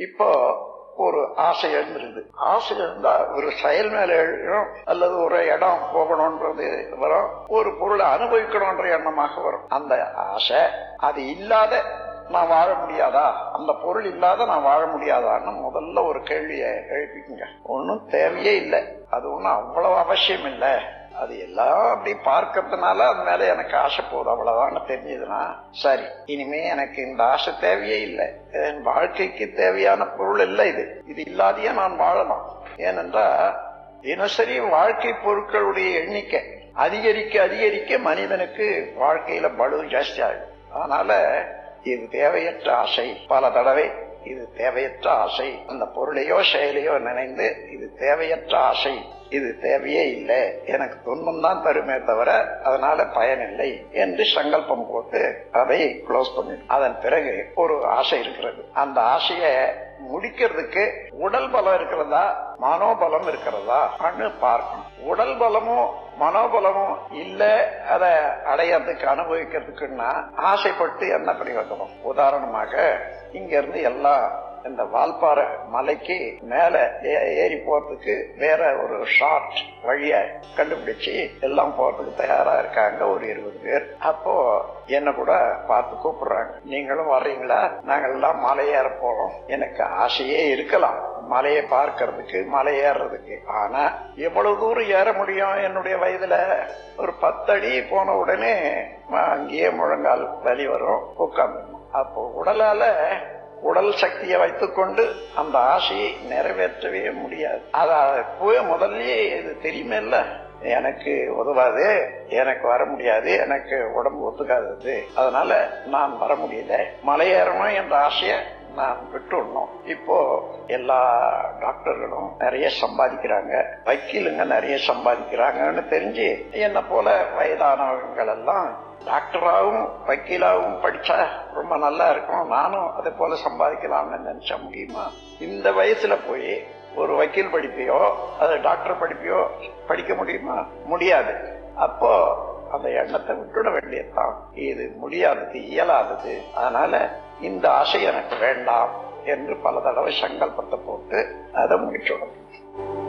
இப்போ ஒரு ஆசை எழுந்திருது ஆசை இருந்தா ஒரு செயல் மேல எழும் அல்லது ஒரு இடம் போகணும்ன்றது வரும் ஒரு பொருளை அனுபவிக்கணும்ன்ற எண்ணமாக வரும். அந்த ஆசை அது இல்லாத நான் வாழ முடியாதா? அந்த பொருள் இல்லாத நான் வாழ முடியாதான்னு முதல்ல ஒரு கேள்வியை எழுப்பிக்குங்க. ஒன்றும் தேவையே இல்லை. அது ஒன்றும் அவ்வளவு அவசியம் இல்லை அது எல்லாம் அப்படி பார்க்கறதுனால அது மேல எனக்கு ஆசை போகுது. அவ்வளவுதான் தெரிஞ்சதுன்னா சரி இனிமே எனக்கு இந்த ஆசை தேவையே இல்லை. என் வாழ்க்கைக்கு தேவையான பொருள் இல்லை இது. இது இல்லாதையே நான் வாழலாம் ஏனென்றா தினசரி வாழ்க்கை பொருட்களுடைய எண்ணிக்கை அதிகரிக்க அதிகரிக்க மனிதனுக்கு வாழ்க்கையில பலு ஜாஸ்தி ஆகும் அதனால இது தேவையற்ற ஆசை பல தடவை. இது தேவையற்ற ஆசை. அந்த பொருளையோ செயலையோ நினைந்து இது தேவையற்ற ஆசை. இது தேவையே இல்லை. எனக்கு துன்பம் தான் தருமே தவிர அதனால பயனில்லை என்று சங்கல்பம் போட்டு அதை க்ளோஸ் பண்ணி அதன் பிறகு ஒரு ஆசை இருக்கிறது. அந்த ஆசையை முடிக்கிறதுக்கு உடல் பலம் இருக்கிறதா? மனோபலம் இருக்கிறதா? பார்க்கணும். உடல் பலமும் மனோபலமும் இல்ல அதை அடையறதுக்கு அனுபவிக்கிறதுக்குன்னா ஆசைப்பட்டு என்ன பிரயோஜனம் உதாரணமாக இங்க இருந்து எல்லாம் இந்த வால்பாறை மலைக்கு மேல ஏறி போறதுக்கு வேற ஒரு ஷார்ட் வழிய கண்டுபிடிச்சு எல்லாம் போறதுக்கு தயாரா இருக்காங்க ஒரு இருபது பேர். அப்போ என்ன கூட பார்த்து கூப்பிடுறாங்க. நீங்களும் வர்றீங்களா? நாங்கெல்லாம் மலையேற மலை ஏற போறோம். எனக்கு ஆசையே இருக்கலாம். மலையை பார்க்கறதுக்கு மலை ஏறுறதுக்கு ஆனா எவ்வளவு தூரம் ஏற முடியும் என்னுடைய வயதுல? ஒரு பத்தடி போன உடனே அங்கேயே முழங்கால் வலி வரும். உட்காந்து அப்போ உடலால உடல் சக்தியை வைத்துக்கொண்டு அந்த ஆசையை நிறைவேற்றவே முடியாது. அத போய் முதல்லயே இது தெரியுமே இல்ல எனக்கு உதவாது எனக்கு வர முடியாது எனக்கு உடம்பு ஒத்துக்காதது. அதனால நான் வர முடியல. மலையேறணும் என்ற ஆசைய நான் விட்டுடணும். இப்போ எல்லா டாக்டர்களும் நிறைய சம்பாதிக்கிறாங்க. வக்கீலுங்க நிறைய சம்பாதிக்கிறாங்கன்னு தெரிஞ்சு என்ன போல வயதானவங்கள் எல்லாம் டாக்டராகவும் வக்கீலாகவும் படிச்சா ரொம்ப நல்லா இருக்கும். நானும் அதே போல சம்பாதிக்கலாம்னு நினைச்ச முடியுமா? இந்த வயசுல போய் ஒரு வக்கீல் படிப்பையோ அது டாக்டர் படிப்பையோ படிக்க முடியுமா? முடியாது. அப்போ அந்த எண்ணத்தை விட்டுட வேண்டியதுதான். இது முடியாதது இயலாதது. அதனால இந்த ஆசை எனக்கு வேண்டாம் என்று பல தடவை சங்கல்பத்தை போட்டு அதை முடிச்சுடணும்.